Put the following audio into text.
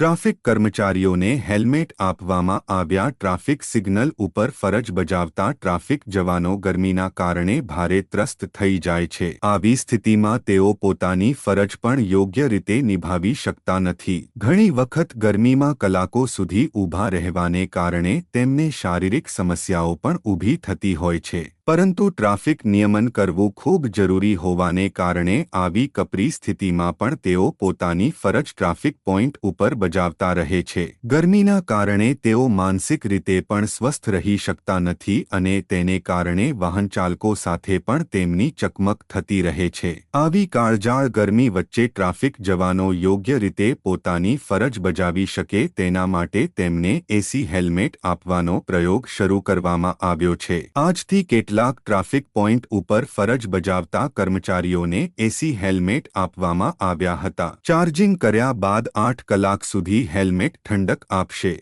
Traffic કર્મચારીઓને helmet આપવામાં આવ્યા ટ્રાફિક સિગ્નલ ઉપર ફરજ બજાવતા ટ્રાફિક જવાનો ગરમીના કારણે ભારે ત્રસ્ત થઈ જાય છે. આવી સ્થિતિમાં તેઓ પોતાની ફરજ પણ યોગ્ય રીતે નિભાવી શકતા નથી. ઘણી વખત ગરમીમાં કલાકો સુધી ઊભા રહેવાને કારણે તેમને શારીરિક સમસ્યાઓ પણ ઊભી થતી હોય છે. પરંતુ ટ્રાફિક નિયમન કરવું ખૂબ જરૂરી હોવાને કારણે આવી કપરી સ્થિતિમાં પણ તેઓ પોતાની ફરજ ટ્રાફિક પોઇન્ટ ઉપર બજાવતા રહે છે. ગરમીના કારણે તેઓ માનસિક રીતે પણ સ્વસ્થ રહી શકતા નથી અને તેને કારણે વાહનચાલકો સાથે પણ તેમની ચકમક થતી રહે છે. આવી કાળજાળ ગરમી વચ્ચે ટ્રાફિક જવાનો યોગ્ય રીતે પોતાની ફરજ બજાવી શકે તેના માટે તેમને એસી હેલ્મેટ આપવાનો પ્રયોગ શરૂ કરવામાં આવ્યો છે. આજથી કેટલા કેટલાક ટ્રાફિક પોઇન્ટ ઉપર ફરજ બજાવતા કર્મચારીઓને એસી હેલ્મેટ આપવામાં આવ્યા હતા. ચાર્જિંગ કર્યા બાદ આઠ કલાક સુધી હેલ્મેટ ઠંડક આપશે.